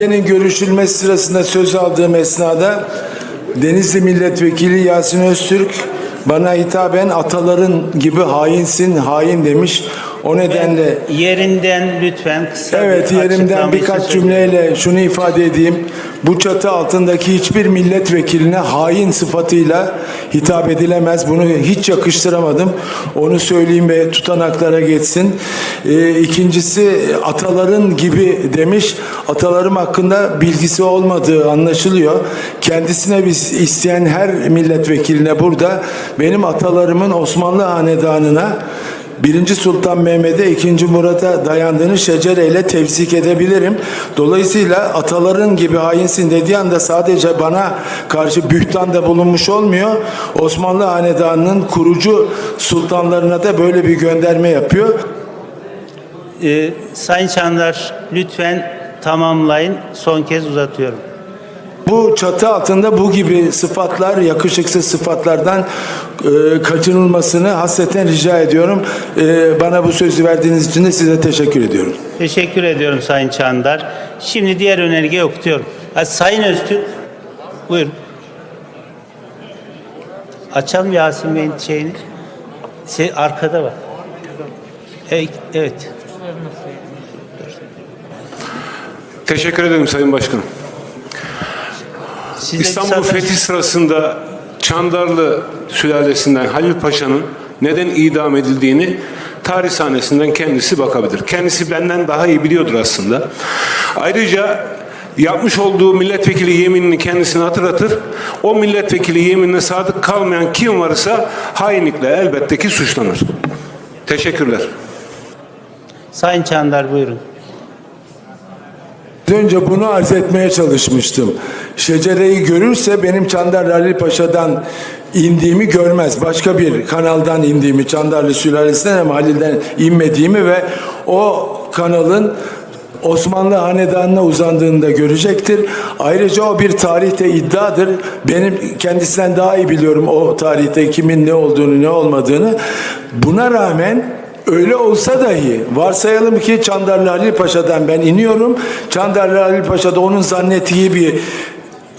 Benim görüşülmesi sırasında söz aldığım esnada Denizli Milletvekili Yasin Öztürk bana hitaben ataların gibi hainsin, hain demiş. O nedenle Yerinden lütfen kısa evet bir yerimden birkaç cümleyle şunu ifade edeyim. Bu çatı altındaki hiçbir milletvekiline hain sıfatıyla hitap edilemez. Bunu hiç yakıştıramadım. Onu söyleyeyim ve tutanaklara geçsin. Ee, ikincisi ataların gibi demiş. Atalarım hakkında bilgisi olmadığı anlaşılıyor. Kendisine biz isteyen her milletvekiline burada benim atalarımın Osmanlı hanedanına Birinci Sultan Mehmet'e, ikinci Murat'a dayandığını şecereyle tevzik edebilirim. Dolayısıyla ataların gibi hainsin dediği anda sadece bana karşı bühtanda bulunmuş olmuyor. Osmanlı Hanedanı'nın kurucu sultanlarına da böyle bir gönderme yapıyor. Ee, Sayın Çandar lütfen tamamlayın. Son kez uzatıyorum. Bu çatı altında bu gibi sıfatlar, yakışıksız sıfatlardan e, kaçınılmasını hasreten rica ediyorum. E, bana bu sözü verdiğiniz için de size teşekkür ediyorum. Teşekkür ediyorum Sayın Çandar. Şimdi diğer önergeyi okutuyorum. Ha, Sayın Öztürk, buyurun. Açalım Yasin Bey'in şeyini. Se- arkada var. Evet. evet. Teşekkür ederim Sayın Başkanım. Siz İstanbul fethi sırasında Çandarlı sülalesinden Halil Paşa'nın neden idam edildiğini tarih sahnesinden kendisi bakabilir. Kendisi benden daha iyi biliyordur aslında. Ayrıca yapmış olduğu milletvekili yeminini kendisine hatırlatır. O milletvekili yeminine sadık kalmayan kim varsa hainlikle elbette ki suçlanır. Teşekkürler. Sayın Çandar buyurun. Önce bunu arz etmeye çalışmıştım. Şecereyi görürse benim Çandarlı Ali Paşa'dan indiğimi görmez. Başka bir kanaldan indiğimi, Çandarlı sülalesinden ama Halil'den inmediğimi ve o kanalın Osmanlı Hanedanı'na uzandığını da görecektir. Ayrıca o bir tarihte iddiadır. Benim kendisinden daha iyi biliyorum o tarihte kimin ne olduğunu ne olmadığını. Buna rağmen Öyle olsa dahi varsayalım ki Çandarlı Halil Paşa'dan ben iniyorum. Çandarlı Halil Paşa da onun zannettiği bir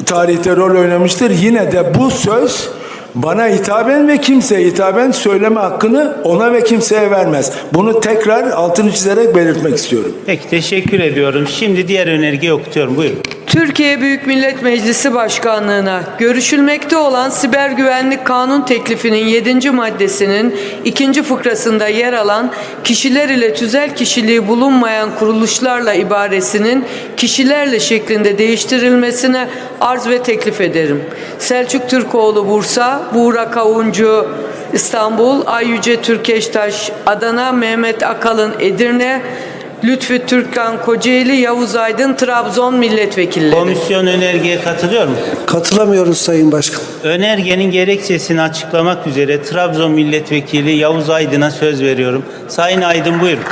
tarihte rol oynamıştır. Yine de bu söz bana hitaben ve kimseye hitaben söyleme hakkını ona ve kimseye vermez. Bunu tekrar altını çizerek belirtmek istiyorum. Peki teşekkür ediyorum. Şimdi diğer önergeyi okutuyorum. Buyurun. Türkiye Büyük Millet Meclisi Başkanlığına görüşülmekte olan siber güvenlik kanun teklifinin 7. maddesinin 2. fıkrasında yer alan kişiler ile tüzel kişiliği bulunmayan kuruluşlarla ibaresinin kişilerle şeklinde değiştirilmesine arz ve teklif ederim. Selçuk Türkoğlu Bursa, Buğra Kavuncu İstanbul, Ayyüce Türkeştaş Adana, Mehmet Akalın Edirne, Lütfü Türkkan Kocaeli, Yavuz Aydın, Trabzon milletvekilleri. Komisyon önergeye katılıyor mu? Katılamıyoruz Sayın Başkan. Önergenin gerekçesini açıklamak üzere Trabzon Milletvekili Yavuz Aydın'a söz veriyorum. Sayın Aydın buyurun.